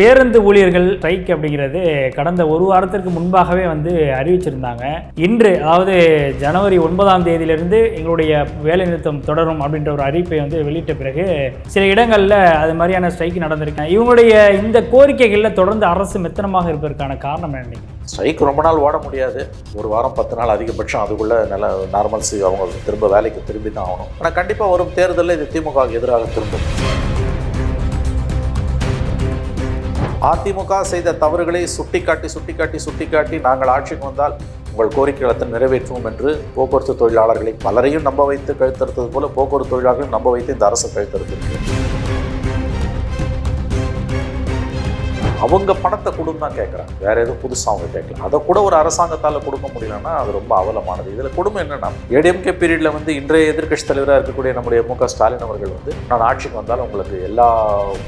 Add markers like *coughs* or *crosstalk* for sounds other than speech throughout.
பேருந்து ஊழியர்கள் ஸ்ட்ரைக் அப்படிங்கிறது கடந்த ஒரு வாரத்திற்கு முன்பாகவே வந்து அறிவிச்சிருந்தாங்க. இன்று அதாவது ஜனவரி ஒன்பதாம் தேதியிலிருந்து எங்களுடைய வேலை நிறுத்தம் தொடரும் அப்படின்ற ஒரு அறிவிப்பை வந்து வெளியிட்ட பிறகு சில இடங்களில் அது மாதிரியான ஸ்ட்ரைக் நடந்திருக்கு. இவங்களுடைய இந்த கோரிக்கைகளில் தொடர்ந்து அரசு மெத்தனமாக இருப்பதற்கான காரணம் என்ன? ஸ்ட்ரைக் ரொம்ப நாள் ஓட முடியாது. ஒரு வாரம் பத்து நாள் அதிகபட்சம் அதுக்குள்ளே நல்ல நார்மல்ஸு அவங்க திரும்ப வேலைக்கு திரும்பி தான் ஆகணும். ஆனால் கண்டிப்பாக வரும் தேர்தலில் இது திமுகவுக்கு எதிராக திரும்பும். அதிமுக செய்த தவறுகளை சுட்டிக்காட்டி சுட்டிக்காட்டி சுட்டிக்காட்டி நாங்கள் ஆட்சிக்கு வந்தால் உங்கள் கோரிக்கைகளை நிறைவேற்றுவோம் என்று போக்குவரத்து தொழிலாளர்களை பலரையும் நம்ப வைத்து கழுத்தறுத்தது போல போக்குவரத்து தொழிலாளர்களையும் நம்ப வைத்து இந்த அரசு கழுத்தறுத்திருக்கிறது அவங்க பணத்தை கொடுன்னு தான் கேட்குறாங்க வேற எதுவும் புதுசாக அவங்க கேட்கல அதை கூட ஒரு அரசாங்கத்தால் கொடுக்க முடியலன்னா அது ரொம்ப அவலமானது. இதில் கொடுமை என்னன்னா ஏடிஎம்கே பீரியடில் வந்து இன்றைய எதிர்க்கட்சி தலைவராக இருக்கக்கூடிய நம்முடைய மு க ஸ்டாலின் அவர்கள் வந்து நான் ஆட்சிக்கு வந்தால் உங்களுக்கு எல்லா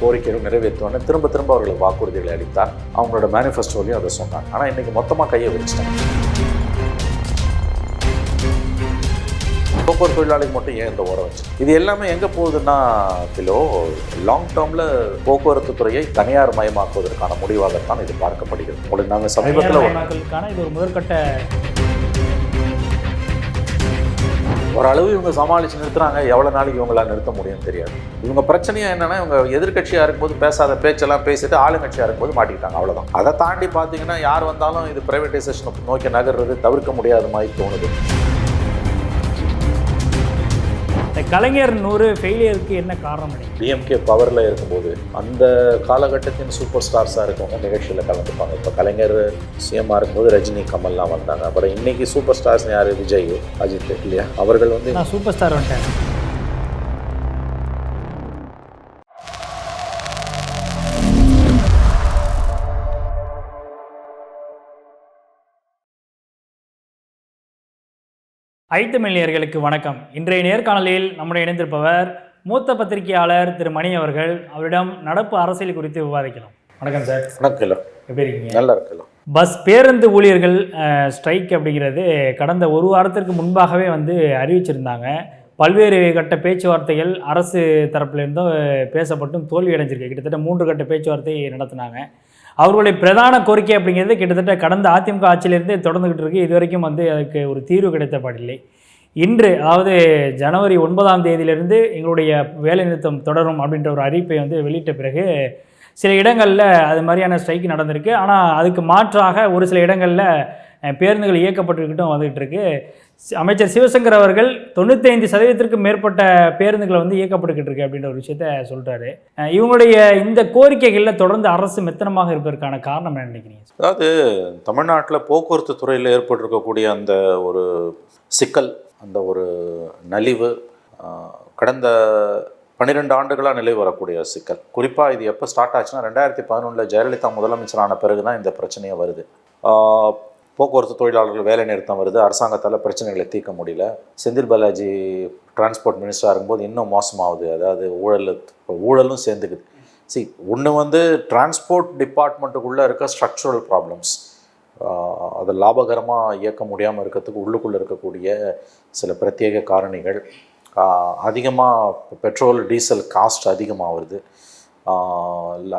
கோரிக்கைகளும் நிறைவேற்றுவேன்னு திரும்ப திரும்ப அவர்களுக்கு வாக்குறுதிகளை அளித்தார். அவங்களோட மேனிஃபெஸ்டோலையும் அதை சொன்னாங்க ஆனால் இன்றைக்கி மொத்தமாக கையை விரிச்சிட்டாங்க. போக்குவரத்து தொழிலாளிக்கு மட்டும் ஏன் இந்த ஓர வச்சு? இது எல்லாமே எங்கே போகுதுன்னா கிலோ லாங் டேர்மில் போக்குவரத்து துறையை தனியார் மயமாக்குவதற்கான முடிவாகத்தான் இது பார்க்கப்படுகிறது. உங்களுக்கு நாங்கள் சமீபத்தில் இது ஒரு முதற்கட்ட ஓரளவு இவங்க சமாளித்து நிறுத்துறாங்க. எவ்வளோ நாளைக்கு இவங்களால நிறுத்த முடியும்னு தெரியாது. இவங்க பிரச்சனையா என்னன்னா இவங்க எதிர்க்கட்சியாக இருக்கும்போது பேசாத பேச்செல்லாம் பேசிட்டு ஆளுங்கட்சியாக இருக்கும்போது மாட்டிக்கிட்டாங்க. அவ்வளோதான் அதை தாண்டி பார்த்தீங்கன்னா யார் வந்தாலும் இது பிரைவேட்டைசேஷனை நோக்கி நகர்றது தவிர்க்க முடியாத மாதிரி தோணுது. இந்த கலைஞர் நூறு ஃபெயிலியருக்கு என்ன காரணம் டிஎம்கே பவரில் இருக்கும்போது அந்த காலகட்டத்தின் சூப்பர் ஸ்டார்ஸாக இருக்கவங்க நிகழ்ச்சியில் கலந்துப்பாங்க. இப்போ கலைஞர் சிஎம்மாக இருக்கும்போது ரஜினி கமல்லாம் வந்தாங்க. அப்புறம் இன்னைக்கு சூப்பர் ஸ்டார்ஸ் யார்? விஜய் அஜித் இல்லையா? அவர்கள் வந்து நான் சூப்பர் ஸ்டார் வந்துட்டேன். ஐத்தமிழியர்களுக்கு வணக்கம். இன்றைய நேர்காணலில் நம்முடைய இணைந்திருப்பவர் மூத்த பத்திரிகையாளர் திரு மணி அவர்கள். அவரிடம் நடப்பு அரசியல் குறித்து விவாதிக்கலாம். வணக்கம் சார். கணக்கில் எப்படி இருக்கீங்க? நல்லா இருக்கலாம் பஸ் பேருந்து ஊழியர்கள் ஸ்ட்ரைக் அப்படிங்கிறது கடந்த ஒரு வாரத்திற்கு முன்பாகவே வந்து அறிவிச்சிருந்தாங்க. பல்வேறு கட்ட பேச்சுவார்த்தைகள் அரசு தரப்புலேருந்தும் பேசப்பட்டும் தோல்வி அடைஞ்சிருக்கு கிட்டத்தட்ட மூன்று கட்ட பேச்சுவார்த்தை நடத்தினாங்க. அவர்களுடைய பிரதான கோரிக்கை அப்படிங்கிறது கிட்டத்தட்ட கடந்த அதிமுக ஆட்சியிலிருந்தே தொடர்ந்துகிட்டு இருக்குது இது வரைக்கும் வந்து அதுக்கு ஒரு தீர்வு கிடைத்தப்படில்லை இன்று அதாவது ஜனவரி ஒன்பதாம் தேதியிலிருந்து எங்களுடைய வேலைநிறுத்தம் தொடரும் அப்படின்ற ஒரு அறிவிப்பை வந்து வெளியிட்ட பிறகு சில இடங்களில் அது மாதிரியான ஸ்ட்ரைக் நடந்திருக்கு. ஆனால் அதுக்கு மாற்றாக ஒரு சில இடங்களில் பேருந்துகள் இயக்கப்பட்டுக்கிட்டும் வந்துகிட்டு இருக்கு அமைச்சர் சிவசங்கர் அவர்கள் தொண்ணூத்தைந்து சதவீதத்திற்கும் மேற்பட்ட பேருந்துகளை வந்து இயக்கப்பட்டுக்கிட்டு இருக்கு அப்படின்ற ஒரு விஷயத்த சொல்கிறாரு இவங்களுடைய இந்த கோரிக்கைகளில் தொடர்ந்து அரசு மெத்தனமாக இருப்பதற்கான காரணம் என்ன நினைக்கிறீங்க? அதாவது தமிழ்நாட்டில் போக்குவரத்து துறையில் ஏற்பட்டிருக்கக்கூடிய அந்த ஒரு சிக்கல் அந்த ஒரு நலிவு கடந்த பன்னிரெண்டு ஆண்டுகளாக நிலை வரக்கூடிய சிக்கல். குறிப்பாக இது எப்போ ஸ்டார்ட் ஆச்சுன்னா ரெண்டாயிரத்தி பதினொன்றில் ஜெயலலிதா முதலமைச்சரான பிறகு தான் இந்த பிரச்சனையே வருது. போக்குவரத்து தொழிலாளர்கள் வேலை நிறுத்தம் வருது. அரசாங்கத்தால் பிரச்சனைகளை தீர்க்க முடியல. செந்தில் பாலாஜி டிரான்ஸ்போர்ட் மினிஸ்டராக இருக்கும்போது இன்னும் மோசமாகுது. அதாவது ஊழல் ஊழலும் சேர்ந்துக்குது. சி ஒன்று வந்து டிரான்ஸ்போர்ட் டிபார்ட்மெண்ட்டுக்குள்ளே இருக்க ஸ்ட்ரக்சுரல் ப்ராப்ளம்ஸ் அதை லாபகரமாக இயக்க முடியாமல் இருக்கிறதுக்கு உள்ளுக்குள்ளே இருக்கக்கூடிய சில பிரத்யேக காரணிகள். அதிகமாக பெட்ரோல் டீசல் காஸ்ட் அதிகமாக வருது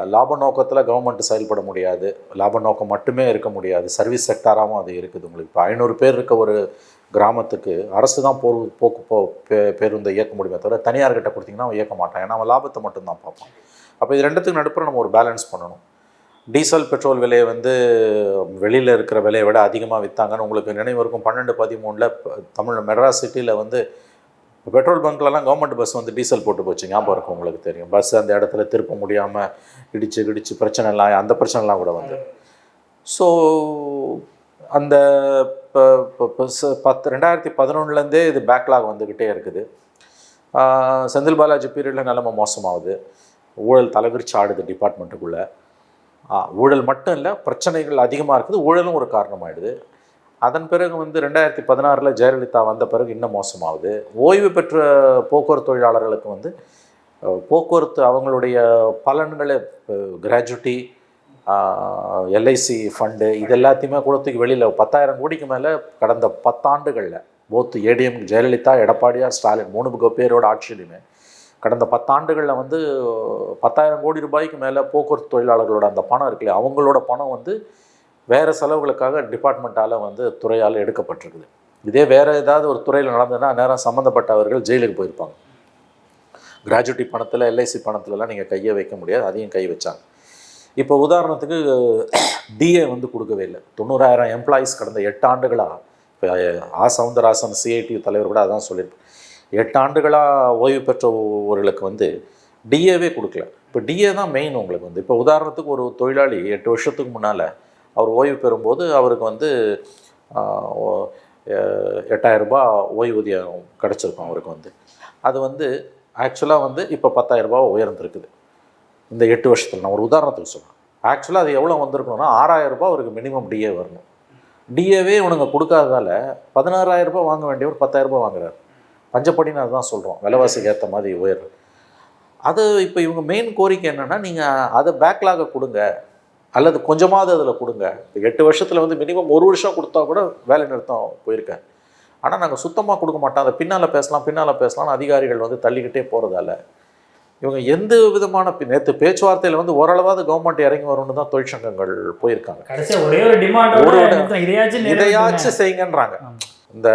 லாப நோக்கத்தில் கவர்மெண்ட் செயல்பட முடியாது. லாப நோக்கம் மட்டுமே இருக்க முடியாது. சர்வீஸ் செக்டாராகவும் அது இருக்குது உங்களுக்கு. இப்போ ஐநூறு பேர் இருக்க ஒரு கிராமத்துக்கு அரசு தான் போர் போக்கு போ பே- பேருந்தை இயக்க முடியுமே தவிர தனியார்கிட்ட கொடுத்தீங்கன்னா அவன் இயக்க மாட்டான். ஏன்னா அவன் லாபத்தை மட்டும்தான் பார்ப்பான். அப்போ இது ரெண்டுத்துக்கு நடுப்புற நம்ம ஒரு பேலன்ஸ் பண்ணணும். டீசல் பெட்ரோல் விலையை வந்து வெளியில் இருக்கிற விலையை விட அதிகமாக விற்றாங்கன்னு உங்களுக்கு நினைவு இருக்கும். பன்னெண்டு பதிமூணில் தமிழ் மெட்ராஸ் சிட்டியில் வந்து பெட்ரோல் பங்க்லலாம் கவர்மெண்ட் பஸ் வந்து டீசல் போட்டு போச்சு ஞாபகம் இருக்கும் உங்களுக்கு தெரியும்? பஸ் அந்த இடத்துல திருப்ப முடியாமல் இடிச்சு கிடிச்சு பிரச்சனைலாம் அந்த பிரச்சனைலாம் கூட வந்து. ஸோ அந்த இப்போ பத்து ரெண்டாயிரத்தி பதினொன்றுலேருந்தே இது பேக்லாக் வந்துக்கிட்டே இருக்குது. செந்தில் பாலாஜி பீரியடில் நிலம மோசமாகுது. ஊழல் தலைவிரிச்சு ஆடுது டிபார்ட்மெண்ட்டுக்குள்ளே ஊழல் மட்டும் இல்லை பிரச்சனைகள் அதிகமாக இருக்குது ஊழலும் ஒரு காரணமாகிடுது அதன் பிறகு வந்து ரெண்டாயிரத்தி பதினாறில் ஜெயலலிதா வந்த பிறகு இன்னும் மோசமாகுது. ஓய்வு பெற்ற போக்குவரத்து தொழிலாளர்களுக்கு வந்து போக்குவரத்து அவங்களுடைய பலன்களை கிராஜுவிட்டி எல்ஐசி ஃபண்டு இது எல்லாத்தையுமே கூட தூக்கி வெளியில் பத்தாயிரம் கோடிக்கு மேலே கடந்த பத்தாண்டுகளில் போத்து ஏடிஎம் ஜெயலலிதா எடப்பாடியார் ஸ்டாலின் மூணு பேரோட ஆட்சியிலுமே கடந்த பத்தாண்டுகளில் வந்து பத்தாயிரம் கோடி ரூபாய்க்கு மேலே போக்குவரத்து தொழிலாளர்களோட அந்த பணம் இருக்குல்ல அவங்களோட பணம் வந்து வேறு செலவுகளுக்காக டிபார்ட்மெண்ட்டால் வந்து துறையால் எடுக்கப்பட்டிருக்குது. இதே வேறு ஏதாவது ஒரு துறையில் நடந்ததுன்னா நேரம் சம்மந்தப்பட்டவர்கள் ஜெயிலுக்கு போயிருப்பாங்க. கிராஜுவிட்டி பணத்தில் எல்ஐசி பணத்துலலாம் நீங்கள் கையை வைக்க முடியாது அதையும் கை வச்சாங்க. இப்போ உதாரணத்துக்கு டிஏ வந்து கொடுக்கவே இல்லை. தொண்ணூறாயிரம் எம்ப்ளாயீஸ் கடந்த எட்டு ஆண்டுகளாக இப்போ ஆ சவுந்தரராசன் சிஐடி தலைவர் கூட அதான் சொல்லியிருப்பேன் எட்டு ஆண்டுகளாக ஓய்வு பெற்றவர்களுக்கு வந்து டிஏவே கொடுக்கல. இப்போ டிஏ தான் மெயின் உங்களுக்கு வந்து. இப்போ உதாரணத்துக்கு ஒரு தொழிலாளி எட்டு வருஷத்துக்கு முன்னால் அவர் ஓய்வு பெறும்போது அவருக்கு வந்து எட்டாயிரரூபா எட்டாயிரம் ரூபாய் ஓய்வூதியம் கிடச்சிருக்கும் அவருக்கு வந்து. அது வந்து ஆக்சுவலாக வந்து இப்போ பத்தாயிரரூபா உயர்ந்திருக்குது. இந்த எட்டு வருஷத்தில் நான் ஒரு உதாரணத்துக்கு சொல்கிறேன் ஆக்சுவலாக அது எவ்வளோ வந்திருக்கணும்னா ஆறாயிரம் ரூபாய் அவருக்கு மினிமம் டிஏ வரணும். டிஏவே இவனுங்க கொடுக்காததால பதினாறாயிரம் ரூபாய் வாங்க வேண்டியவர் பத்தாயிரரூபா ரூபாய் வாங்குறாரு. பஞ்சப்படின்னு அதுதான் சொல்கிறோம் விலைவாசிக்கு ஏற்ற மாதிரி உயர். அது இப்போ இவங்க மெயின் கோரிக்கை என்னென்னா நீங்கள் அதை பேக்லாக கொடுங்க. அல்லது கொஞ்சமாவது அதில் கொடுங்க. எட்டு வருஷத்தில் வந்து மினிமம் ஒரு வருஷம் கொடுத்தா கூட வேலை நிறுத்தம் போயிருக்கேன். ஆனால் நாங்கள் சுத்தமாக கொடுக்க மாட்டோம். அதை பின்னால் பேசலாம் பின்னால் பேசலாம்னு அதிகாரிகள் வந்து தள்ளிக்கிட்டே போகிறதால இவங்க எந்த விதமான நேற்று பேச்சுவார்த்தையில் வந்து ஓரளவாவது கவர்மெண்ட் இறங்கி வரும்னு தான் தொழிற்சங்கங்கள் போயிருக்காங்க. இதையாச்சும் செய்யுங்கன்றாங்க. இந்த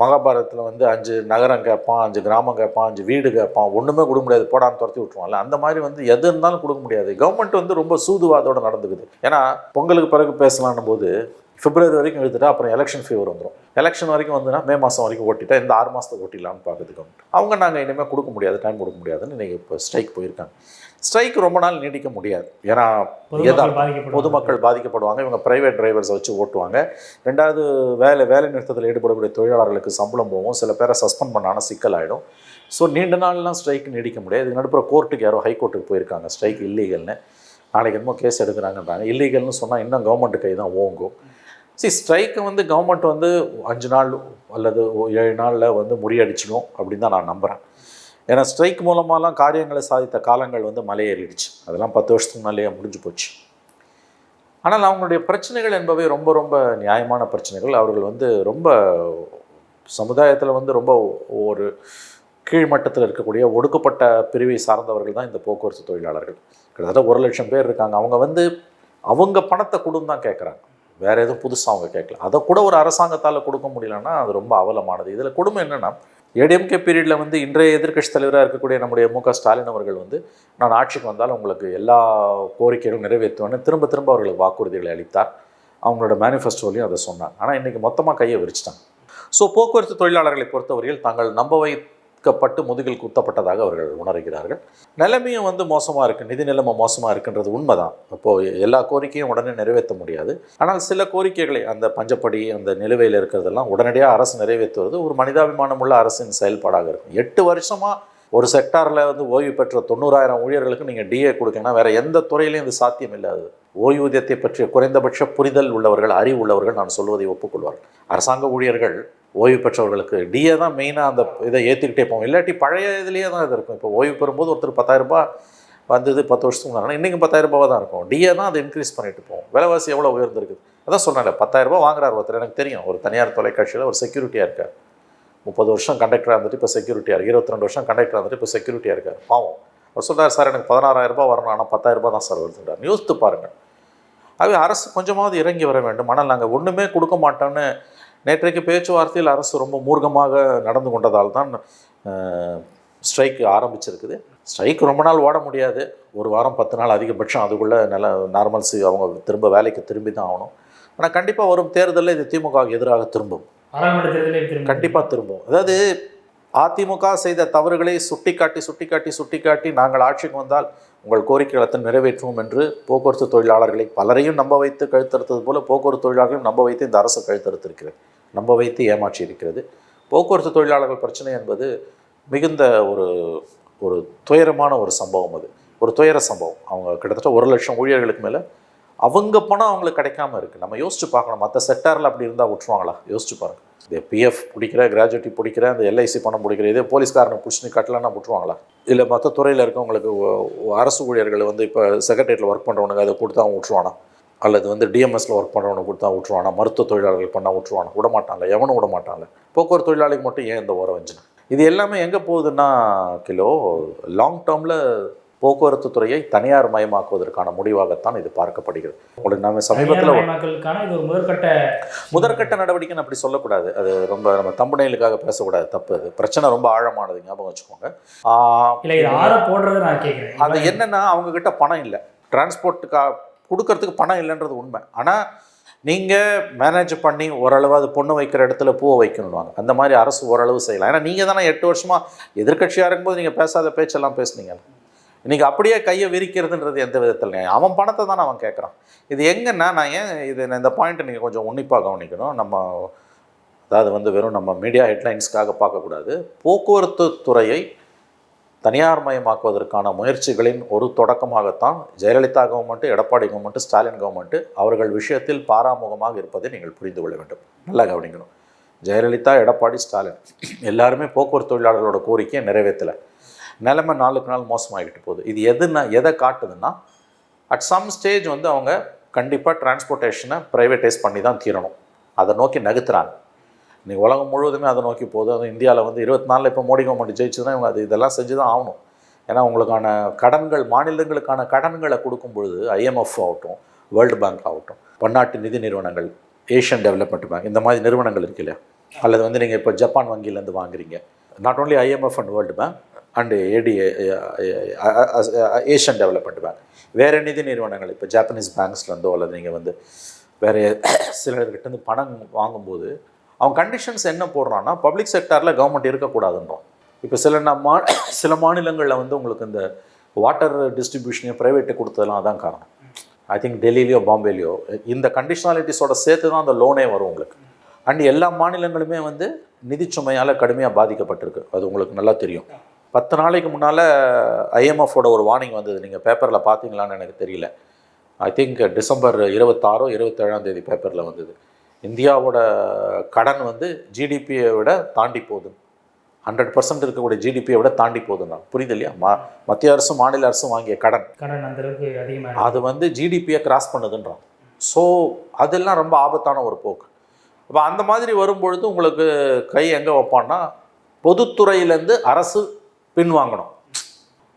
மகாபாரதத்தில் வந்து அஞ்சு நகரம் கேட்பான் அஞ்சு கிராமம் கேட்பான் அஞ்சு வீடு கேட்பான் ஒன்றுமே கொடுக்க முடியாது போடான்னு துரத்தி விட்டுருவான்ல. அந்த மாதிரி வந்து எது இருந்தாலும் கொடுக்க முடியாது. கவர்மெண்ட் வந்து ரொம்ப சூதுவாதோடு நடந்துக்குது. ஏன்னா பொங்கலுக்கு பிறகு பேசலான்னும் போது பிப்ரவரி வரைக்கும் எடுத்துட்டா அப்புறம் எலெக்ஷன் ஃபீவர் வந்துடும் எலெக்ஷன் வரைக்கும் வந்துன்னா மே மாதம் வரைக்கும் ஓட்டிட்டா இந்த ஆறு மாதத்துக்கு ஓட்டிடலாம்னு பார்க்குது கவர்மெண்ட் அவங்க நாங்கள் இனிமேல் கொடுக்க முடியாது டைம் கொடுக்க முடியாதுன்னு இன்றைக்கி இப்போ ஸ்ட்ரைக் போயிருக்காங்க. ஸ்ட்ரைக் ரொம்ப நாள் நீடிக்க முடியாது. ஏன்னா பொதுமக்கள் பாதிக்கப்படுவாங்க. பொதுமக்கள் பாதிக்கப்படுவாங்க. இவங்க பிரைவேட் டிரைவர்ஸை வச்சு ஓட்டுவாங்க. ரெண்டாவது வேலை வேலை நிறுத்தத்தில் ஈடுபடக்கூடிய தொழிலாளர்களுக்கு சம்பளம் போகும். சில பேரை சஸ்பெண்ட் பண்ணான சிக்கல் ஆகிடும் ஸோ நீண்ட நாள்லாம் ஸ்ட்ரைக் நீடிக்க முடியாது. இதுக்கு நடுப்புற கோர்ட்டுக்கு யாரோ ஹைகோர்ட்டுக்கு போயிருக்காங்க. ஸ்ட்ரைக் இல்லீகல்னு நாளைக்கு என்னமோ கேஸ் எடுக்கிறாங்கன்றாங்க. இல்லீகல்னு சொன்னால் இன்னும் கவர்மெண்ட் கை தான் ஓங்கும். சி ஸ்ட்ரைக்கை வந்து கவர்மெண்ட் வந்து அஞ்சு நாள் அல்லது ஏழு நாளில் வந்து முறியடிச்சிடும் அப்படின்னு தான் நான் நம்புகிறேன் ஏன்னா ஸ்ட்ரைக் மூலமாலாம் காரியங்களை சாதித்த காலங்கள் வந்து மலையேறிடுச்சு. அதெல்லாம் பத்து வருஷத்துக்கு முன்னாலேயே முடிஞ்சு போச்சு. ஆனால் அவங்களுடைய பிரச்சனைகள் என்பவை ரொம்ப ரொம்ப நியாயமான பிரச்சனைகள். அவர்கள் வந்து ரொம்ப சமுதாயத்தில் வந்து ரொம்ப ஒரு கீழ்மட்டத்தில் இருக்கக்கூடிய ஒடுக்கப்பட்ட பிரிவை சார்ந்தவர்கள் தான் இந்த போக்குவரத்து தொழிலாளர்கள். கிட்டத்தட்ட ஒரு லட்சம் பேர் இருக்காங்க. அவங்க வந்து அவங்க பணத்தை கொடுன்னு தான் கேட்குறாங்க வேறு எதுவும் புதுசாக அவங்க கேட்கல அதை கூட ஒரு அரசாங்கத்தால் கொடுக்க முடியலன்னா அது ரொம்ப அவலமானது. இதில் கொடுமை என்னென்னா ஏடிஎம்கே பீரியடில் வந்து இன்றைய எதிர்க்கட்சி தலைவராக இருக்கக்கூடிய நம்முடைய மு க ஸ்டாலின் அவர்கள் வந்து நான் ஆட்சிக்கு வந்தால் உங்களுக்கு எல்லா கோரிக்கைகளும் நிறைவேற்றுவேன்னு திரும்ப திரும்ப அவர்களுக்கு வாக்குறுதிகளை அளித்தார். அவங்களோட மேனிஃபெஸ்டோலையும் அதை சொன்னாங்க ஆனால் இன்றைக்கி மொத்தமாக கையை விரிச்சிட்டாங்க. ஸோ போக்குவரத்து தொழிலாளர்களை பொறுத்தவரையில் தாங்கள் நம்ப வைக்கப்பட்டு முதுகில் குத்தப்பட்டதாக அவர்கள் உணர்கிறார்கள். நிலைமையும் வந்து மோசமாக இருக்குது நிதி நிலைமை மோசமாக இருக்குன்றது உண்மைதான். இப்போது எல்லா கோரிக்கையும் உடனே நிறைவேற்ற முடியாது. ஆனால் சில கோரிக்கைகளை அந்த பஞ்சப்படி அந்த நிலுவையில் இருக்கிறதெல்லாம் உடனடியாக அரசு நிறைவேற்றுவது ஒரு மனிதாபிமானம் உள்ள அரசின் செயல்பாடாக இருக்கும். எட்டு வருஷமாக ஒரு செக்டாரில் வந்து ஓய்வு பெற்ற தொண்ணூறாயிரம் ஊழியர்களுக்கு நீங்கள் டிஏ கொடுக்கீங்கன்னா வேறு எந்த துறையிலையும் இது சாத்தியம் இல்லாது ஓய்வூதியத்தை பற்றிய குறைந்தபட்ச புரிதல் உள்ளவர்கள் அறிவு உள்ளவர்கள் நான் சொல்வதை ஒப்புக்கொள்வார்கள். அரசாங்க ஊழியர்கள் ஓய்வு பெற்றவர்களுக்கு. டிஏ தான் மெயினாக அந்த இதை ஏற்றிக்கிட்டே போவோம். இல்லாட்டி பழைய இதுலேயே தான் இது இருக்கும். இப்போ ஓய்வு பெறும்போது ஒருத்தர் பத்தாயிரரூபா வந்தது பத்து வருஷத்துக்கு முன்னாடி. இன்றைக்கும் பத்தாயிரரூபாவாக தான் இருக்கும். டிஏ தான் அதை இன்க்ரீஸ் பண்ணிட்டு போவோம். விலைவாசி எவ்வளோ உயர்ந்திருக்குது அதான் சொன்னாங்க பத்தாயிரம் ரூபாய் வாங்குறாரு ஒருத்தர். எனக்கு தெரியும். ஒரு தனியார் தொலைக்காட்சியில் ஒரு செக்யூரிட்டியாக இருக்கார். முப்பது வருஷம் கண்டக்டராக இருந்துட்டு இப்போ செக்யூரிட்டியாக இருக்கு இருபத்தி ரெண்டு வருஷம் கண்டக்டராக இருந்துட்டு இப்போ செக்யூரிட்டியாக இருக்கார். பாவம். அவர் சொல்கிறார் சார் எனக்கு பதினாறாயிரரூபா வரணும். ஆனால் பத்தாயிரரூபா தான் சார் வருதுன்றார். யோசித்து பாருங்கள் ஆகவே அரசு கொஞ்சமாவது இறங்கி வர வேண்டும். ஆனால் நாங்கள் ஒன்றுமே கொடுக்க மாட்டோன்னு நேற்றைக்கு பேச்சுவார்த்தையில் அரசு ரொம்ப மூர்க்கமாக நடந்து கொண்டதால் தான் ஸ்ட்ரைக் ஆரம்பிச்சிருக்குது. ஸ்ட்ரைக் ரொம்ப நாள் ஓட முடியாது. ஒரு வாரம் பத்து நாள் அதிகபட்சம் அதுக்குள்ளே நல்ல நார்மல்ஸு அவங்க திரும்ப வேலைக்கு திரும்பி தான் ஆகணும். ஆனால் கண்டிப்பாக வரும் தேர்தலில் இது திமுகவுக்கு எதிராக திரும்பும். கண்டிப்பாக திரும்பும். அதாவது அதிமுக செய்த தவறுகளை சுட்டிக்காட்டி சுட்டிக்காட்டி சுட்டிக்காட்டி நாங்கள் ஆட்சிக்கு வந்தால் உங்கள் கோரிக்கைகளை நிறைவேற்றுவோம் என்று போக்குவரத்து தொழிலாளர்களை பலரையும் நம்ப வைத்து கழுத்தறுத்தது போல போக்குவரத்து தொழிலாளர்களையும் நம்ப வைத்து இந்த அரசு கழுத்தறுத்திருக்கிறது. நம்ப வைத்து ஏமாற்றி இருக்கிறது போக்குவரத்து தொழிலாளர்கள் பிரச்சனை என்பது மிகுந்த ஒரு ஒரு துயரமான ஒரு சம்பவம் அது. ஒரு துயர சம்பவம். அவங்க கிட்டத்தட்ட ஒரு லட்சம் ஊழியர்களுக்கு மேலே அவங்க பணம் அவங்களுக்கு கிடைக்காம இருக்குது நம்ம யோசிச்சு பார்க்கணும். மற்ற செக்டாரில் அப்படி இருந்தால் விட்டுருவாங்களா? யோசிச்சு பாருங்க. இந்த பிஎஃப் பிடிக்கிற கிராஜுவேட்டி பிடிக்கிற இந்த எல்ஐசி பணம் பிடிக்கிற இதே போலீஸ்காரனை பிடிச்சி கட்டலன்னா விட்டுருவாங்களா? இல்லை மற்ற துறையில் இருக்கவங்களுக்கு அரசு ஊழியர்கள் வந்து இப்போ செக்ரட்டரியேட்டில் ஒர்க் பண்ணுறவனுக்கு அதை கொடுத்தா அவன் விட்டுருவானா? அல்லது வந்து டிஎம்எஸ்ல ஒர்க் பண்ணுறவனுக்கு கொடுத்தா விட்டுருவானா? மருத்துவ தொழிலாளர்கள் பண்ணால் விட்டுருவானா? விட மாட்டான்ல எவனும் விட மாட்டான்ல போக்குவரத்து தொழிலாளிக்கு மட்டும் ஏன் இந்த ஓர வஞ்சினா? இது எல்லாமே எங்கே போகுதுன்னா கிலோ லாங் டேர்மில் போக்குவரத்து துறையை தனியார் மயமாக்குவதற்கான முடிவாகத்தான் இது பார்க்கப்படுகிறது. உங்களுக்கு நம்ம சமீபத்தில் முதற்கட்ட முதற்கட்ட நடவடிக்கைன்னு அப்படி சொல்லக்கூடாது. அது ரொம்ப நம்ம தம்புனையிலுக்காக பேசக்கூடாது தப்பு அது. பிரச்சனை ரொம்ப ஆழமானது ஞாபகம் வச்சுக்கோங்க. அது என்னன்னா அவங்க கிட்ட பணம் இல்லை. டிரான்ஸ்போர்ட்டுக்கா கொடுக்கறதுக்கு பணம் இல்லைன்றது உண்மை. ஆனால் நீங்கள் மேனேஜ் பண்ணி ஓரளவு அது பொண்ணு வைக்கிற இடத்துல பூவை வைக்கணும்வாங்க அந்த மாதிரி அரசு ஓரளவு செய்யலாம். ஏன்னா நீங்கள் தானே எட்டு வருஷமாக எதிர்க்கட்சியாக இருக்கும்போது நீங்கள் பேசாத பேச்செல்லாம் பேசுனீங்க இன்றைக்கி அப்படியே கையை விரிக்கிறதுன்றது எந்த விதத்தில் அவன் பணத்தை தானே அவன் கேட்குறான். இது எங்கன்னா நான் ஏன் இது இந்த பாயிண்ட்டை நீங்கள் கொஞ்சம் உன்னிப்பாக கவனிக்கணும். நம்ம அதாவது வந்து வெறும் நம்ம மீடியா ஹெட்லைன்ஸ்க்காக பார்க்கக்கூடாது. போக்குவரத்து துறையை தனியார் மயமாக்குவதற்கான முயற்சிகளின் ஒரு தொடக்கமாகத்தான் Jayalalithaa government Edappadi government Stalin government அவர்கள் விஷயத்தில் பாராமுகமாக இருப்பதை நீங்கள் புரிந்து கொள்ள வேண்டும். நல்லா கவனிக்கணும். ஜெயலலிதா எடப்பாடி ஸ்டாலின் எல்லாருமே போக்குவரத்து தொழிலாளர்களோட கோரிக்கையை நிறைவேற்றலை. நிலைமை நாளுக்கு நாள் மோசமாகிட்டு போகுது. இது எதுனா எதை காட்டுதுன்னா அட் சம் ஸ்டேஜ் வந்து அவங்க கண்டிப்பாக டிரான்ஸ்போர்ட்டேஷனை ப்ரைவேட்டைஸ் பண்ணி தான் தீரணும். அதை நோக்கி நகர்த்துறாங்க. இன்னைக்கு உலகம் முழுவதுமே அதை நோக்கி போகுது. அதுவும் இந்தியாவில் வந்து இருபத்தி நாலில் இப்போ மோடி கவர்மெண்ட் ஜெயிச்சு தான் இவங்க அது இதெல்லாம் செஞ்சு தான் ஆகணும். ஏன்னா உங்களுக்கான கடன்கள் மாநிலங்களுக்கான கடன்களை கொடுக்கும் பொழுது ஐஎம்எஃப் ஆகட்டும் வேர்ல்டு பேங்க் ஆகட்டும் பன்னாட்டு நிதி நிறுவனங்கள் ஏஷியன் டெவலப்மெண்ட் பேங்க் இந்த மாதிரி நிறுவனங்கள் இருக்கு இல்லையா? அல்லது வந்து நீங்கள் இப்போ ஜப்பான் வங்கியிலேருந்து வாங்குறீங்க. Not only IMF and world bank and AD Asian development bank வேறு நிதி நிறுவனங்கள் இப்போ ஜாப்பனீஸ் பேங்க்ஸ்லேருந்தோ அல்லது நீங்கள் வந்து வேறு சிலர்கிட்டேருந்து பணம் வாங்கும்போது அவன் கண்டிஷன்ஸ் என்ன போடுறான்னா பப்ளிக் செக்டாரில் கவர்மெண்ட் இருக்கக்கூடாதுன்றான் இப்போ சில மா *coughs* சில மாநிலங்களில் வந்து உங்களுக்கு இந்த வாட்டர் டிஸ்ட்ரிபியூஷனையும் ப்ரைவேட்டு கொடுத்ததெல்லாம் அதான் காரணம். ஐ திங்க் டெல்லியிலையோ பாம்பேலையோ இந்த கண்டிஷனாலிட்டிஸோட சேர்த்து தான் அந்த லோனே வரும் உங்களுக்கு. அண்ட் எல்லா மாநிலங்களுமே வந்து நிதிச்சுமையால் கடுமையாக பாதிக்கப்பட்டிருக்கு. அது உங்களுக்கு நல்லா தெரியும். பத்து நாளைக்கு முன்னால் ஐஎம்எஃபோட ஒரு வார்னிங் வந்தது. நீங்கள் பேப்பரில் பார்த்தீங்களான்னு எனக்கு தெரியல. ஐ திங்க் டிசம்பர் இருபத்தாறோ இருபத்தேழாம் தேதி பேப்பரில் வந்தது. இந்தியாவோட கடன் வந்து ஜிடிபியை விட தாண்டி போகுது. ஹண்ட்ரட் பர்சன்ட் இருக்கக்கூடிய ஜிடிபியை விட தாண்டி போகுதுன்னா புரியுது இல்லையா மா மத்திய அரசும் மாநில அரசும் வாங்கிய கடன். கடன் அந்த அளவுக்கு அதிகமாக அது வந்து ஜிடிபியை கிராஸ் பண்ணுதுன்றான். ஸோ அதெல்லாம் ரொம்ப ஆபத்தான ஒரு போக்கு. அப்போ அந்த மாதிரி வரும்பொழுது உங்களுக்கு கை எங்கே வைப்பான்னா பொதுத்துறையிலேருந்து அரசு பின்வாங்கணும்.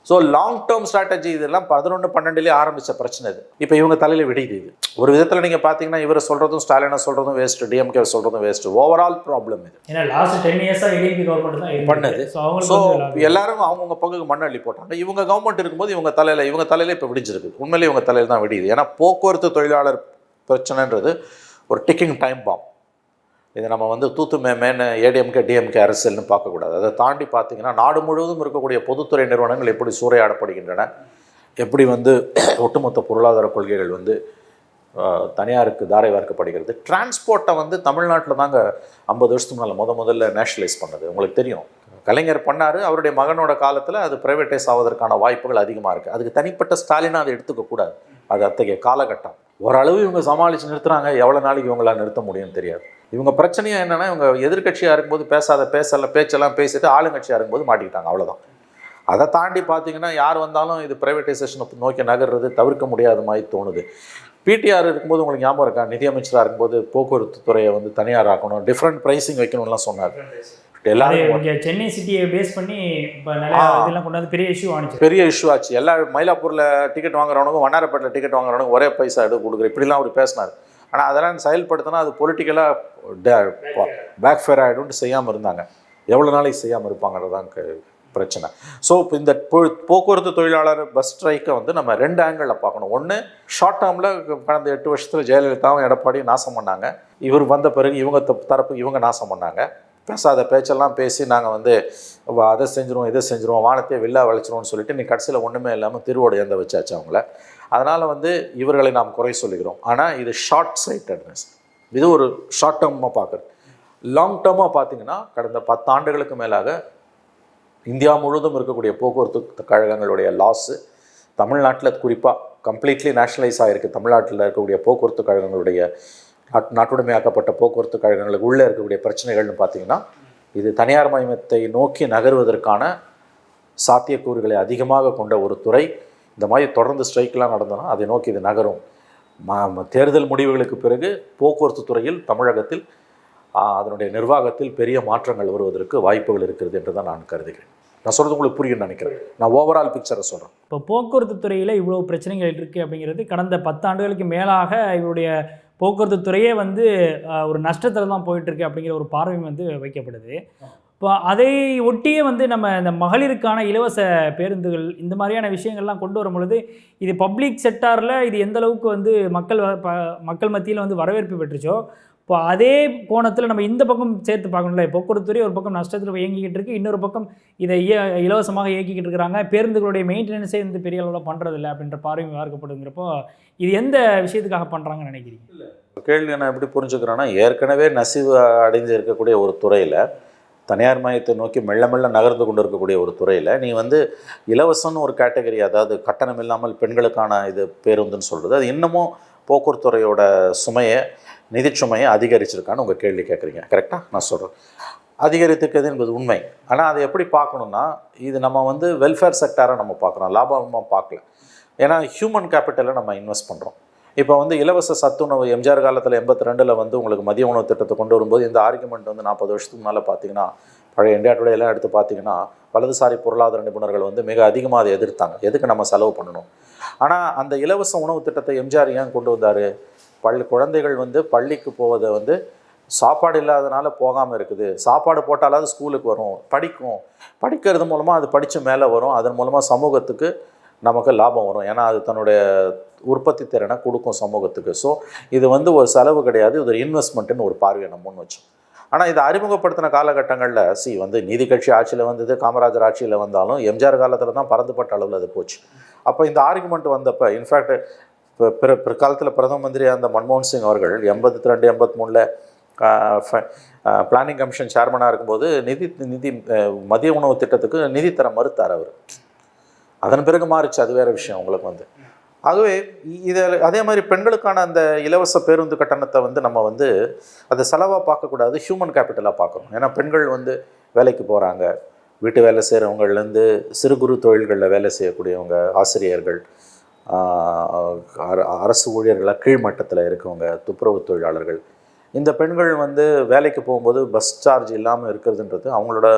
ஸோ லாங் டேர்ம் ஸ்ட்ராட்டஜி இதெல்லாம் பதினொன்று பன்னெண்டுலேயே ஆரம்பித்த பிரச்சனை இது. இப்போ இவங்க தலையில் விடியுது இது. ஒரு விதத்தில் நீங்கள் பார்த்தீங்கன்னா இவரை சொல்கிறதும் ஸ்டாலினை சொல்கிறதும் வேஸ்ட்டு டிஎம்கே சொல்கிறதும் வேஸ்ட்டு ஓவரால் ப்ராப்ளம் இது. ஏன்னா லாஸ்ட் டென் இயர்ஸாக ஏடிபி கவர்மெண்ட் தான். பண்ணது. ஸோ. எல்லாரும் அவங்கவுங்க பங்குக்கு மண் அள்ளி போட்டாங்க. இவங்க கவர்மெண்ட் இருக்கும்போது இவங்க தலையில் இவங்க தலையில் இப்போ விடிஞ்சிருக்கு உண்மையிலேயே இவங்க தலையில் தான் விடியுது. ஏன்னா போக்குவரத்து தொழிலாளர் பிரச்சனைன்றது ஒரு டிக்கிங் டைம் பாம் இதை நம்ம வந்து தூத்து மேமேன்னு ஏடிஎம்கே டிஎம்கே அரசியல்னு பார்க்கக்கூடாது. அதை தாண்டி பார்த்திங்கன்னா நாடு முழுவதும் இருக்கக்கூடிய பொதுத்துறை நிறுவனங்கள் எப்படி சூறையாடப்படுகின்றன எப்படி வந்து *clears throat* ஒட்டுமொத்த பொருளாதார கொள்கைகள் வந்து தனியாருக்கு தாரை வார்க்கப்படுகிறது. டிரான்ஸ்போர்ட்டை வந்து தமிழ்நாட்டில் தாங்க ஐம்பது வருஷத்துக்கு மேலே முத முதல்ல நேஷனலைஸ் பண்ணது. உங்களுக்கு தெரியும். கலைஞர் பண்ணார் அவருடைய மகனோட காலத்தில் அது ப்ரைவேட்டைஸ் ஆவதற்கான வாய்ப்புகள் அதிகமாக இருக்குது அதுக்கு தனிப்பட்ட ஸ்டாலினாக அதை எடுத்துக்கக்கூடாது. அது அத்தகைய காலகட்டம். ஓரளவு இவங்க சமாளித்து நிறுத்துறாங்க. எவ்வளோ நாளைக்கு இவங்களால் நிறுத்த முடியும்னு தெரியாது. இவங்க பிரச்சனையாக என்னென்னா இவங்க எதிர்க்கட்சியாக இருக்கும்போது பேசாத பேசல பேச்செல்லாம் பேசிட்டு ஆளுங்கட்சியாக இருக்கும்போது மாட்டிக்கிட்டாங்க. அவ்வளோதான் அதை தாண்டி பார்த்தீங்கன்னா யார் வந்தாலும் இது ப்ரைவேட்டைசேஷனை நோக்கி நகர்றது தவிர்க்க முடியாத மாதிரி தோணுது. பிடிஆர் இருக்கும்போது உங்களுக்கு ஞாபகம் இருக்கா? நிதியமைச்சராக இருக்கும்போது போக்குவரத்து துறையை வந்து தனியார் ஆக்கணும் டிஃப்ரெண்ட் ப்ரைஸிங் வைக்கணும்லாம் சொன்னார். எல்லாரும் சென்னை சிட்டியை பேஸ் பண்ணி இப்போ நிறைய ஆ. இதெல்லாம் கொண்டு வந்து பெரிய இஷ்யூ ஆனிச்சு பெரிய இஷ்யூ ஆச்சு. எல்லா மயிலாப்பூரில் டிக்கெட் வாங்குறவனுக்கும் வண்ணாரப்பேட்டில் டிக்கெட் வாங்குறவனுக்கும் ஒரே பைசா எடுத்து கொடுக்குற இப்படிலாம் அவர் பேசினார். ஆனால் அதெல்லாம் செயல்படுத்தினா அது பொலிட்டிக்கலாக பேக் ஃபேர் ஆகிடும்னு செய்யாமல் இருந்தாங்க. எவ்வளோ நாளைக்கு செய்யாமல் இருப்பாங்கன்றதான் க- பிரச்சனை. ஸோ இப்போ இந்த போக்குவரத்து தொழிலாளர் பஸ் ஸ்ட்ரைக்கை வந்து நம்ம ரெண்டு ஆங்கிளில் பார்க்கணும். ஒன்று ஷார்ட் டேர்மில் கடந்த எட்டு வருஷத்தில் ஜெயலலிதாவும் எடப்பாடியும் நாசம் பண்ணாங்க. இவர் வந்த பிறகு இவங்க தப்பு- தரப்பு இவங்க நாசம் பண்ணாங்க. பேசாத பேச்செல்லாம் பேசி நாங்கள் வந்து அதை செஞ்சுருவோம் இதை செஞ்சிருவோம் வானத்தையே வில்லா வளைச்சிருவோம்னு சொல்லிட்டு நீ கடைசியில் ஒன்றுமே இல்லாமல் திருவோடு ஏந்த வச்சாச்சு அவங்கள. அதனால் வந்து இவர்களை நாம் குறை சொல்லுகிறோம். ஆனால் இது ஷார்ட் சைட்டட்னஸ் இது ஒரு ஷார்ட் டேர்மாக பார்க்குறது லாங் டேர்மாக பார்த்தீங்கன்னா கடந்த பத்து ஆண்டுகளுக்கு மேலாக இந்தியா முழுவதும் இருக்கக்கூடிய போக்குவரத்து கழகங்களுடைய லாஸு தமிழ்நாட்டில் குறிப்பாக கம்ப்ளீட்லி நேஷனலைஸ் ஆகிருக்கு தமிழ்நாட்டில் இருக்கக்கூடிய போக்குவரத்து கழகங்களுடைய நாட் நாட்டுடைமையாக்கப்பட்ட போக்குவரத்து கழகங்களுக்கு உள்ளே இருக்கக்கூடிய பிரச்சனைகள்னு பார்த்தீங்கன்னா இது தனியார் மயமத்தை நோக்கி நகர்வதற்கான சாத்தியக்கூறுகளை அதிகமாக கொண்ட ஒரு துறை. இந்த மாதிரி தொடர்ந்து ஸ்ட்ரைக்கெலாம் நடந்தனா அதை நோக்கி இது நகரும். தேர்தல் முடிவுகளுக்கு பிறகு போக்குவரத்து துறையில் தமிழகத்தில் அதனுடைய நிர்வாகத்தில் பெரிய மாற்றங்கள் வருவதற்கு வாய்ப்புகள் இருக்கிறது என்று தான் நான் கருதுகிறேன். நான் சொல்கிறது உங்களுக்கு புரியும்னு நினைக்கிறேன். நான் ஓவரால் பிக்சரை சொல்கிறேன் இப்போ போக்குவரத்து துறையில் இவ்வளோ பிரச்சனைகள் இருக்குது அப்படிங்கிறது கடந்த பத்தாண்டுகளுக்கு மேலாக இவருடைய போக்குவரத்து துறையே வந்து ஒரு நஷ்டத்தில் தான் போயிட்டுருக்கு அப்படிங்கிற ஒரு பார்வை வந்து வைக்கப்படுது. இப்போ அதை ஒட்டியே வந்து நம்ம இந்த மகளிருக்கான இலவச பேருந்துகள் இந்த மாதிரியான விஷயங்கள்லாம் கொண்டு வரும் பொழுது இது பப்ளிக் செக்டாரில் இது எந்த அளவுக்கு வந்து மக்கள் வ- ப- மக்கள் மத்தியில் வந்து வரவேற்பு பெற்றுச்சோ இப்போ அதே கோணத்தில் நம்ம இந்த பக்கம் சேர்த்து பார்க்கணும்ல போக்குவரத்துறை ஒரு பக்கம் நஷ்டத்தில் இயங்கிக்கிட்டு இருக்கு இன்னொரு பக்கம் இதை இய- இலவசமாக இயக்கிக்கிட்டு இருக்கிறாங்க பேருந்துகளுடைய மெயின்டெனன்ஸே வந்து பெரிய அளவில் பண்ணுறதில்ல அப்படின்ற பார்வையும் பார்க்கப்படுங்கிறப்போ இது எந்த விஷயத்துக்காக பண்ணுறாங்கன்னு நினைக்கிறீங்க? கேள்வி நான் எப்படி புரிஞ்சுக்கிறேன்னா ஏற்கனவே நசிவு அடைந்து இருக்கக்கூடிய ஒரு துறையில் தனியார் மையத்தை நோக்கி மெல்ல மெல்ல நகர்ந்து கொண்டு இருக்கக்கூடிய ஒரு துறையில் நீ வந்து இலவசம்னு ஒரு கேட்டகரி அதாவது கட்டணம் இல்லாமல் பெண்களுக்கான இது பேருந்துன்னு சொல்கிறது அது இன்னமும் போக்குவரத்துறையோட சுமையை நிதிச்சுமையை அதிகரிச்சிருக்கான்னு உங்கள் கேள்வி கேட்குறீங்க. கரெக்டாக நான் சொல்கிறேன் அதிகரித்துக்கிறது என்பது உண்மை. ஆனால் அதை எப்படி பார்க்கணுன்னா இது நம்ம வந்து வெல்ஃபேர் செக்டாராக நம்ம பார்க்குறோம். லாபமாக பார்க்கல. ஏன்னா ஹியூமன் கேபிட்டலை நம்ம இன்வெஸ்ட் பண்ணுறோம் இப்போ வந்து இலவச சத்துணவு எம்ஜிஆர் காலத்தில் எண்பத்தி ரெண்டில் வந்து உங்களுக்கு மதிய உணவு திட்டத்தை கொண்டு வரும்போது இந்த ஆர்குமெண்ட் வந்து நாற்பது வருஷத்துக்கு முன்னால் பார்த்தீங்கன்னா பழைய இந்தியா எல்லாம் எடுத்து பார்த்தீங்கன்னா வலதுசாரி பொருளாதார நிபுணர்கள் வந்து மிக அதிகமாக அதை எதிர்த்தாங்க. எதுக்கு நம்ம செலவு பண்ணணும்? ஆனால் அந்த இலவச உணவு திட்டத்தை எம்ஜிஆர் ஏன் கொண்டு வந்தார்? பள்ளி குழந்தைகள் வந்து பள்ளிக்கு போவதை வந்து சாப்பாடு இல்லாதனால போகாமல் இருக்குது. சாப்பாடு போட்டாலாவது ஸ்கூலுக்கு வரும். படிக்கும். படிக்கிறது மூலமாக அது படித்து மேலே வரும். அதன் மூலமாக சமூகத்துக்கு நமக்கு லாபம் வரும். ஏன்னா அது தன்னுடைய உற்பத்தி திறனை கொடுக்கும் சமூகத்துக்கு. ஸோ இது வந்து ஒரு செலவு கிடையாது. இது ஒரு இன்வெஸ்ட்மெண்ட்டுன்னு ஒரு பார்வையை நம்ம முன் வச்சோம். ஆனால் இதை அறிமுகப்படுத்தின காலகட்டங்களில் சி வந்து நீதி கட்சி ஆட்சியில் வந்தது காமராஜர் ஆட்சியில் வந்தாலும் எம்ஜிஆர் காலத்தில் தான் பறந்துபட்ட அளவில் அது போச்சு. அப்போ இந்த ஆர்குமெண்ட் வந்தப்போ இன்ஃபேக்ட் இப்போ பிற பிற்காலத்தில் பிரதம மந்திரி அந்த மன்மோகன் சிங் அவர்கள் எண்பத்தி ரெண்டு எண்பத்தி மூணில் பிளானிங் கமிஷன் சேர்மனாக இருக்கும்போது நிதி நிதி மதிய உணவு திட்டத்துக்கு நிதி தர மறுத்தார் அவர். அதன் பிறகு மாறிச்சு அது வேறு விஷயம் உங்களுக்கு வந்து. ஆகவே இதில் அதே மாதிரி பெண்களுக்கான அந்த இலவச பேருந்து கட்டணத்தை வந்து நம்ம வந்து அதை செலவாக பார்க்கக்கூடாது ஹியூமன் கேபிட்டலாக பார்க்குறோம் ஏன்னா பெண்கள் வந்து வேலைக்கு போகிறாங்க வீட்டு வேலை செய்கிறவங்கள்லேருந்து சிறு குறு தொழில்களில் வேலை செய்யக்கூடியவங்க ஆசிரியர்கள் அரசு ஊழியர்களாக கீழ்மட்டத்தில் இருக்கவங்க துப்புரவு தொழிலாளர்கள். இந்த பெண்கள் வந்து வேலைக்கு போகும்போது பஸ் சார்ஜ் இல்லாமல் இருக்கிறதுன்றது அவங்களோட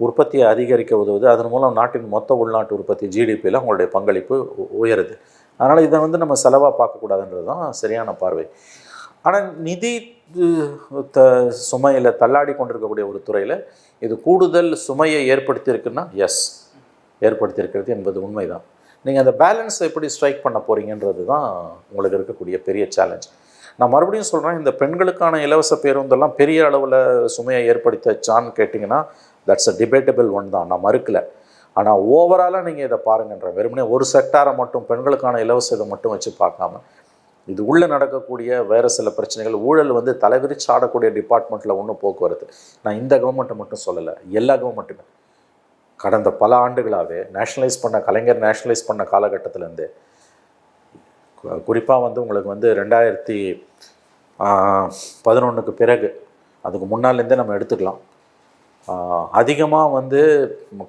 உற்பத்தியை அதிகரிக்க உதவுது. அதன் மூலம் நாட்டின் மொத்த உள்நாட்டு உற்பத்தி ஜிடிபியில் அவங்களுடைய பங்களிப்பு உயருது. அதனால் இதை வந்து நம்ம செலவாக பார்க்கக்கூடாதுன்றது தான் சரியான பார்வை. ஆனால் நிதி த சுமையில் தள்ளாடி கொண்டிருக்கக்கூடிய ஒரு துறையில் இது கூடுதல் சுமையை ஏற்படுத்தியிருக்குன்னா எஸ் ஏற்படுத்தியிருக்கிறது என்பது உண்மைதான். நீங்கள் அந்த பேலன்ஸ் எப்படி ஸ்ட்ரைக் பண்ண போகிறீங்கன்றது தான் உங்களுக்கு இருக்கக்கூடிய பெரிய சேலஞ்ச் நான் மறுபடியும் சொல்கிறேன் இந்த பெண்களுக்கான இலவச பேருந்தெல்லாம் பெரிய அளவில் சுமையை ஏற்படுத்தச்சான்னு கேட்டிங்கன்னா தட்ஸ் அ டிபேட்டபிள் ஒன் தான். நான் மறுக்கலை. ஆனால் ஓவராலாக நீங்கள் இதை பாருங்கன்ற வெறுமனே ஒரு செக்டாரை மட்டும் பெண்களுக்கான இலவச இதை மட்டும் வச்சு பார்க்காம இது உள்ளே நடக்கக்கூடிய வேறு சில பிரச்சனைகள் ஊழல் வந்து தலைவிரிச்சு ஆடக்கூடிய டிபார்ட்மெண்ட்டில் ஒன்றும் போக்குவரத்து. நான் இந்த கவர்மெண்ட்டை மட்டும் சொல்லலை எல்லா கவர்மெண்ட்டுமே கடந்த பல ஆண்டுகளாகவே நேஷனலைஸ் பண்ண கலைஞர் நேஷனலைஸ் பண்ண காலகட்டத்திலேருந்து குறிப்பாக வந்து உங்களுக்கு வந்து ரெண்டாயிரத்தி பதினொன்றுக்கு பிறகு அதுக்கு முன்னாலேருந்தே நம்ம எடுத்துக்கலாம். அதிகமாக வந்து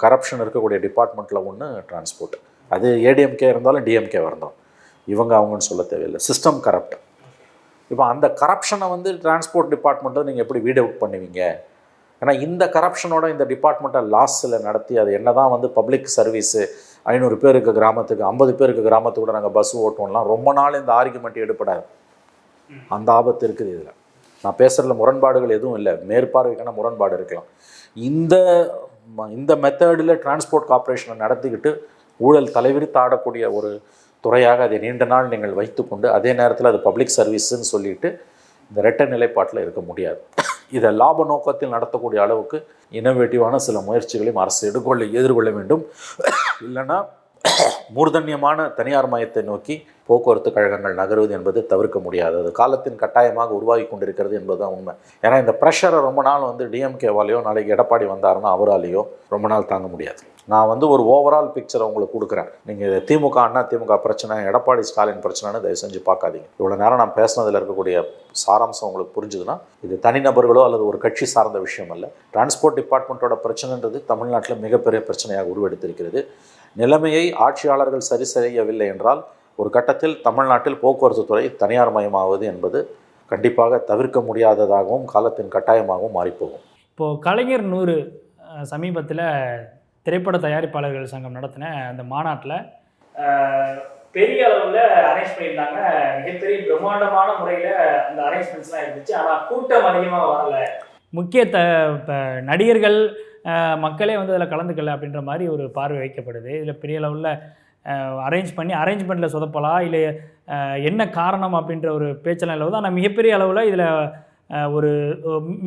கரப்ஷன் இருக்கக்கூடிய டிபார்ட்மெண்ட்டில் ஒன்று டிரான்ஸ்போர்ட் அது ஏடிஎம்கே இருந்தாலும் டிஎம்கே இருந்தாலும். இவங்க அவங்கன்னு சொல்ல தேவையில்லை. சிஸ்டம் கரப்ட் இப்போ அந்த கரப்ஷனை வந்து டிரான்ஸ்போர்ட் டிபார்ட்மெண்ட்டை நீங்கள் எப்படி வீட் அவுட் பண்ணுவீங்க? ஏன்னா இந்த கரப்ஷனோட இந்த டிபார்ட்மெண்ட்டை லாஸில் நடத்தி அது என்ன தான் வந்து பப்ளிக் சர்வீஸு ஐநூறு பேருக்கு கிராமத்துக்கு ஐம்பது பேருக்கு கிராமத்து கூட நாங்கள் பஸ் ஓட்டுவோம்லாம் ரொம்ப நாள் இந்த ஆர்குமெண்ட் எடுப்படாது அந்த ஆபத்து இருக்குது இதில். நான் பேசுகிறதுல முரண்பாடுகள் எதுவும் இல்லை. மேற்பார்வைக்கான முரண்பாடு இருக்கலாம். இந்த ம- இந்த மெத்தடில் டிரான்ஸ்போர்ட் கார்ப்பரேஷனை நடத்திக்கிட்டு ஊழல் தலைவிரித்து ஆடக்கூடிய ஒரு துறையாக அதை நீண்ட நாள் நீங்கள் வைத்துக்கொண்டு அதே நேரத்தில் அது பப்ளிக் சர்வீஸுன்னு சொல்லிட்டு இந்த ரெட்ட நிலைப்பாட்டில் இருக்க முடியாது. இதை லாப நோக்கத்தில் நடத்தக்கூடிய அளவுக்கு இனோவேட்டிவான சில முயற்சிகளையும் அரசு எடுக்கொள்ள எதிர்கொள்ள வேண்டும். இல்லைன்னா மூர்தன்யமான தனியார் மயத்தை நோக்கி போக்குவரத்து கழகங்கள் நகருவது என்பது தவிர்க்க முடியாது. அது காலத்தின் கட்டாயமாக உருவாகி கொண்டிருக்கிறது என்பதுதான் உண்மை. ஏன்னா இந்த ப்ரெஷரை ரொம்ப நாள் வந்து டிஎம்கேவாலேயோ நாளைக்கு எடப்பாடி வந்தாருன்னா அவராலேயோ ரொம்ப நாள் தாங்க முடியாது. நான் வந்து ஒரு ஓவரால் பிக்சரை உங்களுக்கு கொடுக்குறேன். நீங்கள் திமுக அண்ணா திமுக பிரச்சனை எடப்பாடி ஸ்டாலின் பிரச்சனைன்னு தயவு செஞ்சு பார்க்காதீங்க. இவ்வளோ நேரம் நான் பேசுனதில் இருக்கக்கூடிய சாராம்சம் உங்களுக்கு புரிஞ்சுதுன்னா இது தனிநபர்களோ அல்லது ஒரு கட்சி சார்ந்த விஷயம் அல்ல. டிரான்ஸ்போர்ட் டிபார்ட்மெண்ட்டோட பிரச்சனைன்றது தமிழ்நாட்டில் மிகப்பெரிய பிரச்சனையாக உருவெடுத்திருக்கிறது. நிலைமையை ஆட்சியாளர்கள் சரி செய்யவில்லை என்றால் ஒரு கட்டத்தில் தமிழ்நாட்டில் போக்குவரத்து துறை தனியார் மயமாவது என்பது கண்டிப்பாக தவிர்க்க முடியாததாகவும் காலத்தின் கட்டாயமாகவும் மாறிப்போகும். இப்போது கலைஞர் நூறு சமீபத்தில் திரைப்பட தயாரிப்பாளர்கள் சங்கம் நடத்தின அந்த மாநாட்டில் பெரிய அளவில் அரேஞ்ச் பண்ணியிருந்தாங்க. மிகப்பெரிய பிரம்மாண்டமான முறையில் அந்த அரேஞ்ச்மெண்ட்ஸ்லாம் இருந்துச்சு. ஆனால் கூட்டம் அதிகமாக வரல. முக்கிய த இப்போ நடிகர்கள் மக்களே வந்து அதில் கலந்துக்கல அப்படின்ற மாதிரி ஒரு பார்வை வைக்கப்படுது. இதில் பெரிய அளவில் அரேஞ்ச் பண்ணி அரேஞ்ச்மெண்ட்டில் சொதப்பலாம் இல்லை என்ன காரணம் அப்படின்ற ஒரு பேச்செல்லாம் இல்லை. ஆனால் மிகப்பெரிய அளவில் இதில் ஒரு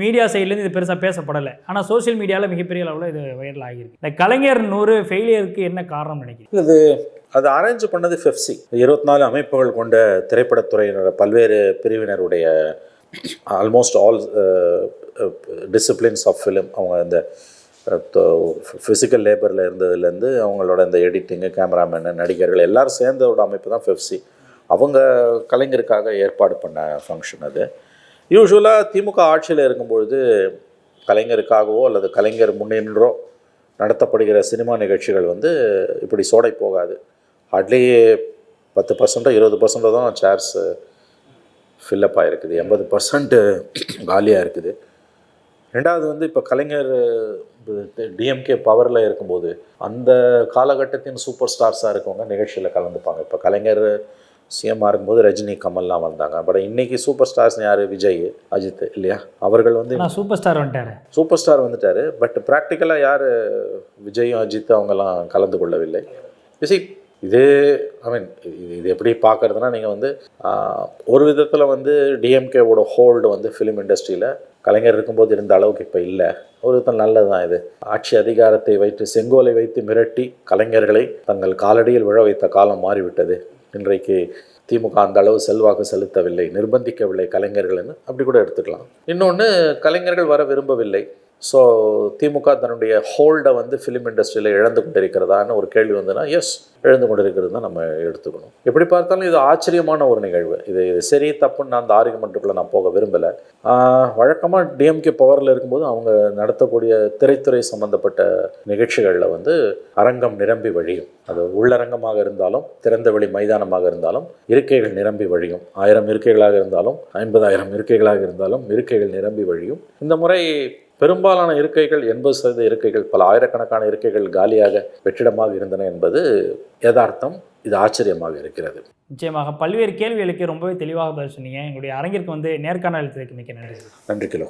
மீடியா சைட்லேருந்து இது பெருசாக பேசப்படலை. ஆனால் சோஷியல் மீடியாவில் மிகப்பெரிய அளவில் இது வைரல் ஆகியிருக்கு. இந்த கலைஞர் நூறு ஃபெயிலியருக்கு என்ன காரணம் நினைக்கிறீங்க? இது அது அரேஞ்ச் பண்ணது ஃபெஃப்சி இருபத்தி நாலு அமைப்புகள் கொண்ட திரைப்படத்துறையினோட பல்வேறு பிரிவினருடைய almost all disciplines of film அவங்க இந்த ஃபிசிக்கல் லேபரில் இருந்ததுலேருந்து அவங்களோட இந்த எடிட்டிங்கு கேமராமேனு நடிகர்கள் எல்லாரும் சேர்ந்தோட அமைப்பு தான் ஃபெஃப்சி அவங்க கலைஞருக்காக ஏற்பாடு பண்ண ஃபங்க்ஷன் அது. யூஸ்வலாக திமுக ஆட்சியில் இருக்கும்பொழுது கலைஞருக்காகவோ அல்லது கலைஞர் முன்னின்றோ நடத்தப்படுகிற சினிமா நிகழ்ச்சிகள் வந்து இப்படி சோடை போகாது. ஹார்ட்லி பத்து பர்சன்ட்டோ இருபது பர்சன்ட்டோ தான் சேர்ஸ் ஃபில்லப் ஆகிருக்குது எண்பது பர்சன்ட்டு காலியாக இருக்குது. ரெண்டாவது வந்து இப்போ கலைஞர் டிஎம்கே பவரில் இருக்கும்போது அந்த காலகட்டத்தின் சூப்பர் ஸ்டார்ஸாக இருக்கவங்க நிகழ்ச்சியில் கலந்துப்பாங்க. இப்போ கலைஞர் சிஎம்மாக இருக்கும்போது ரஜினி கமல்லாம் வந்தாங்க. பட் இன்னைக்கு சூப்பர் ஸ்டார்ஸ் யார்? விஜய் அஜித் இல்லையா? அவர்கள் வந்து சூப்பர் ஸ்டார் வந்துட்டாரு. சூப்பர் ஸ்டார் வந்துட்டாரு. பட் ப்ராக்டிக்கலாக யார்? விஜயும் அஜித் அவங்கெல்லாம் கலந்து கொள்ளவில்லை. சி இது ஐ மீன் இது இது எப்படி பார்க்குறதுனா நீங்கள் வந்து ஒரு விதத்தில் வந்து டிஎம்கேவோட ஹோல்டு வந்து ஃபிலிம் இண்டஸ்ட்ரியில் கலைஞர் இருக்கும்போது இருந்த அளவுக்கு இப்போ இல்லை. ஒரு விதத்தில் நல்லது தான் இது. ஆட்சி அதிகாரத்தை வைத்து செங்கோலை வைத்து மிரட்டி கலைஞர்களை தங்கள் காலடியில் விழ வைத்த காலம் மாறிவிட்டது. இன்றைக்கு திமுக அந்த அளவு செல்வாக்கு செலுத்தவில்லை நிர்பந்திக்கவில்லை கலைஞர்கள்னு அப்படி கூட எடுத்துக்கலாம். இன்னொன்று கலைஞர்கள் வர விரும்பவில்லை. ஸோ திமுக தன்னுடைய ஹோல்டை வந்து ஃபிலிம் இண்டஸ்ட்ரியில் இழந்து கொண்டிருக்கிறதான்னு ஒரு கேள்வி வந்துன்னா எஸ் இழந்து கொண்டிருக்கிறது தான் நம்ம எடுத்துக்கணும். எப்படி பார்த்தாலும் இது ஆச்சரியமான ஒரு நிகழ்வு. இது இது சரி தப்புன்னு நான் அந்த ஆர்குமெண்ட்டுக்குள்ளே நான் போக விரும்பலை. வழக்கமாக டிஎம்கே பவரில் இருக்கும்போது அவங்க நடத்தக்கூடிய திரைத்துறை சம்மந்தப்பட்ட நிகழ்ச்சிகளில் வந்து அரங்கம் நிரம்பி வழியும். அது உள்ளரங்கமாக இருந்தாலும் திறந்த வெளி மைதானமாக இருந்தாலும் இருக்கைகள் நிரம்பி வழியும். ஆயிரம் இருக்கைகளாக இருந்தாலும் ஐம்பதாயிரம் இருக்கைகளாக இருந்தாலும் இருக்கைகள் நிரம்பி வழியும். இந்த முறை பெரும்பாலான இருக்கைகள் எண்பது சதவீத இருக்கைகள் பல ஆயிரக்கணக்கான இருக்கைகள் காலியாக வெற்றிடமாக இருந்தன என்பது யதார்த்தம். இது ஆச்சரியமாக இருக்கிறது. நிச்சயமாக பல்வேறு கேள்விகளுக்கு ரொம்பவே தெளிவாக பதில் சொன்னீங்க. எங்களுடைய அரங்கிற்கு வந்து நேர்காணல் மிக்க நன்றி. நன்றி கிலோ.